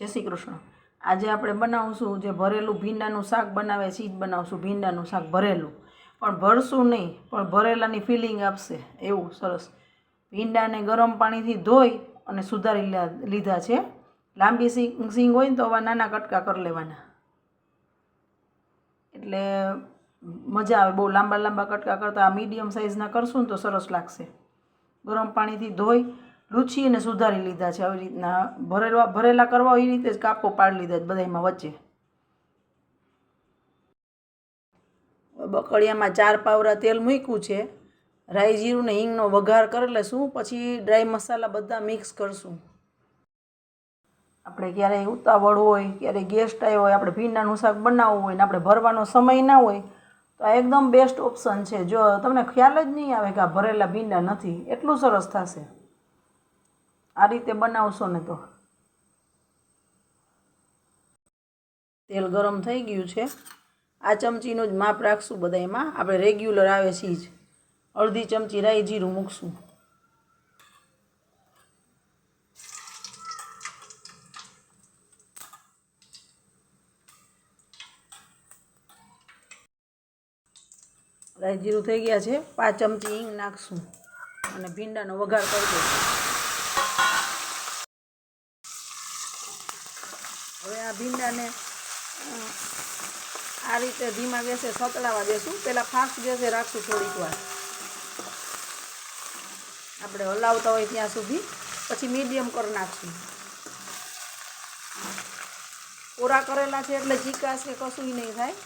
જય શ્રી કૃષ્ણ. આજે આપણે બનાવશું જે ભરેલું ભીંડાનું શાક બનાવે છે જ બનાવશું ભીંડાનું શાક ભરેલું. પણ ભરશું નહીં, પણ ભરેલાની ફિલિંગ આપશે. એવું સરસ. ભીંડાને ગરમ પાણીથી ધોઈ અને સુધારી લીધા છે. લાંબી સિંગ સિંગ હોય ને તો આવા નાના કટકા કરી લેવાના. એટલે મજા આવે. બહુ લાંબા લાંબા કટકા કરતાં, આ મીડિયમ સાઇઝના કરશું ને તો સરસ લાગશે. ગરમ પાણીથી ધોઈ લૂછી અને સુધારી લીધા છે. આવી રીતના ભરેલા ભરેલા કરવા એ રીતે જ કાપો પાડી લીધા છે બધાયમાં વચ્ચે. બકડિયામાં ચાર પાવરા તેલ મૂક્યું છે. રાઈ જીરું ને હિંગનો વઘાર કરી લેશું, પછી ડ્રાય મસાલા બધા મિક્સ કરશું. આપણે ક્યારેય ઉતાવળ હોય, ક્યારેય ગેસ્ટ આવ્યો હોય, આપણે ભીંડાનું શાક બનાવવું હોય ને આપણે ભરવાનો સમય ના હોય, તો આ એકદમ બેસ્ટ ઓપ્શન છે. જો તમને ખ્યાલ જ નહીં આવે કે આ ભરેલા ભીંડા નથી, એટલું સરસ થશે. આ રીતે બનાવશો ને તો. તેલ ગરમ થઈ ગયું છે. આ ચમચીનું જ માપ રાખશું બધા એમાં આપણે રેગ્યુલર આવે છે જ. અડધી ચમચી રાઈ જીરું મૂકશું. રાઈ જીરું થઈ ગયા છે. પાંચ ચમચી હિંગ નાખશું. અને ભીંડાનો વઘાર કરી દઈશું. હવે આ ભીંડાને આ રીતે ધીમા ગેસે સતળાવા દેશું. પહેલાં ફાસ્ટ ગેસે રાખશું થોડીક વાર. આપણે હલાવતા હોય ત્યાં સુધી. પછી મીડિયમ કરી નાખશું. કોરા કરેલા છે એટલે ચીકાશ કે કશું નહીં થાય.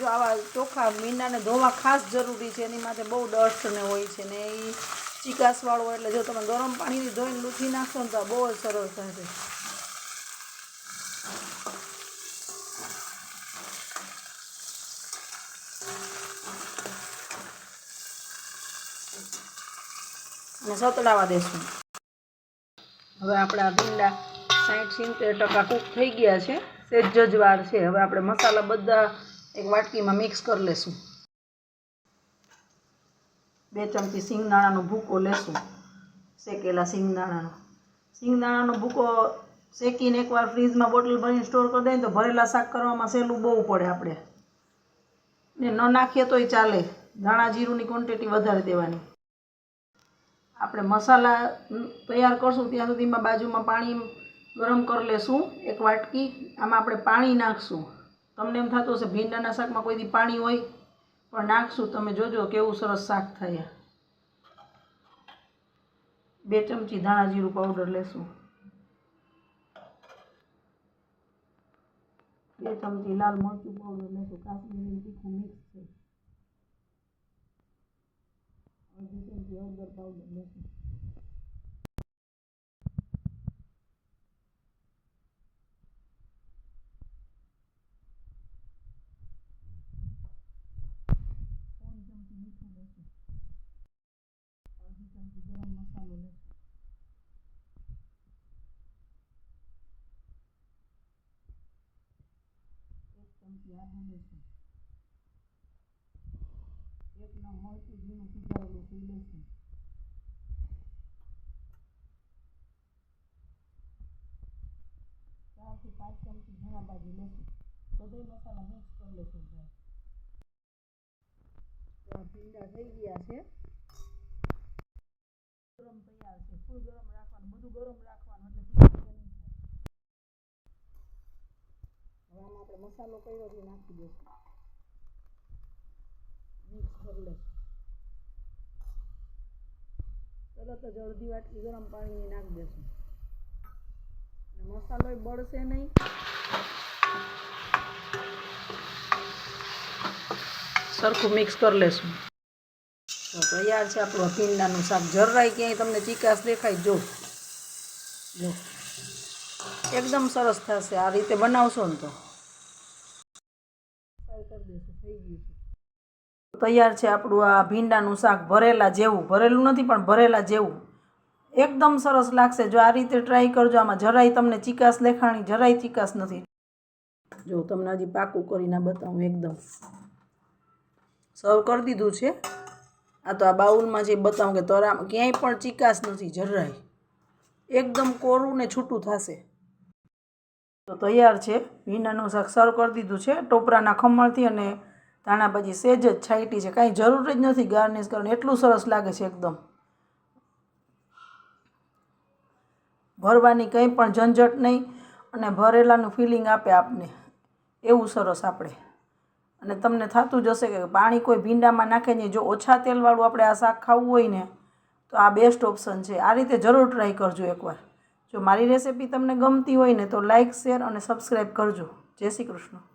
જો આવા ચોખ્ખા મીંડાને ધોવા ખાસ જરૂરી છે. એની માટે બહુ ડસ્ટ ને હોય છે ને એ ચીકાશવાળો એટલે જો તમે ગરમ પાણીથી ધોઈને લૂછી નાખશો ને તો બહુ જ સરસ થશે અને સતડાવા દેશું. હવે આપણા ભીંડા સાઠ સિત્તેર ટકા કૂક થઈ ગયા છે. સેજ જ વાર છે. હવે આપણે મસાલા બધા એક વાટકીમાં મિક્સ કરી લેશું. બે ચમચી સિંગદાણાનો ભૂકો લેશું. શેકેલા સિંગદાણાનો. સિંગદાણાનો ભૂકો શેકીને એકવાર ફ્રીજમાં બોટલ ભરીને સ્ટોર કરી દઈએ તો ભરેલા શાક કરવામાં સહેલું બહુ પડે આપણે. ને ન નાખીએ તોય ચાલે. ધાણા જીરુંની ક્વોન્ટિટી વધારે દેવાની. આપણે મસાલા તૈયાર કરશું, ત્યાં સુધીમાં બાજુમાં પાણી ગરમ કરી લેશું, એક વાટકી. આમાં આપણે પાણી નાખશું. તમને એમ થતું હશે, ભીંડાના શાકમાં કોઈ દી પાણી હોય? પણ નાખશું, તમે જોજો કેવું સરસ શાક થાય. બે ચમચી ધાણા જીરું પાવડર લેશું. બે ચમચી લાલ મરચું પાવડર લેશું. કાશ્મીરી તીખું મિક્સ છે અડધી ચમચી હળદર પાવડર લેશું પોણી ચમચી મીઠું લેશું અડધી ચમચી ગરમ મસાલો લેશું. એક ચમચી આદુ લેશું. એક લેશું ચારથી પાંચ ચમચી ધાણા ભાજી લેશું બધાય મસાલા મિક્સ કરી લેશું આ ભીંડા થઈ ગયા છે ગરમ તૈયાર છે ફૂલ ગરમ રાખવાનું બધું ગરમ રાખવાનું એટલે હવે આમાં આપણે મસાલો કર્યો છે, નાખી દઈશું. મિક્સ કરી લઈશું. તરત જ અડધી વાટકી ગરમ પાણી નાખી દેશું. મસાલો બળશે નહીં. સરખું મિક્સ કરી લેશું. તો તૈયાર છે આપણું ભીંડાનું શાક. જરાય ક્યાંય તમને ચીકાશ દેખાય જો. જો એકદમ સરસ થશે. આ રીતે બનાવશો ને તો. કરી દેશું. થઈ ગયું છે. તૈયાર છે આપણું આ ભીંડાનું શાક ભરેલા જેવું. ભરેલું નથી, પણ ભરેલા જેવું. એકદમ સરસ લાગશે. જો આ રીતે ટ્રાય કરજો. આમાં જરાય તમને ચીકાશ દેખાણી જરાય ચીકાશ નથી. જો તમને હજી પાકું કરીને બતાવું એકદમ. સર્વ કરી દીધું છે. આ તો આ બાઉલમાં જે બતાવું કે તરા, ક્યાંય પણ ચીકાશ નથી, જરાય. એકદમ કોરું ને છૂટું થશે. તો તૈયાર છે. ભીંડાનું શાક સર્વ કરી દીધું છે. ટોપરાના ખમણથી અને ધાણા ભાજી સેજ જ છાંટી છે, કાંઈ જરૂર જ નથી ગાર્નિશ કરવાની. એટલું સરસ લાગે છે એકદમ. ભરવાની કંઈ પણ ઝંઝટ નહીં અને ભરેલાનું ફિલિંગ આપે આપને. એવું સરસ આપણે. અને તમને થતું જ હશે કે પાણી કોઈ ભીંડામાં નાખે નહીં. જો ઓછા તેલવાળું આપણે આ શાક ખાવું હોય ને, તો આ બેસ્ટ ઓપ્શન છે. આ રીતે જરૂર ટ્રાય કરજો એકવાર. જો મારી રેસિપી તમને ગમતી હોય ને, તો લાઇક શેર અને સબસ્ક્રાઈબ કરજો. જય શ્રી કૃષ્ણ.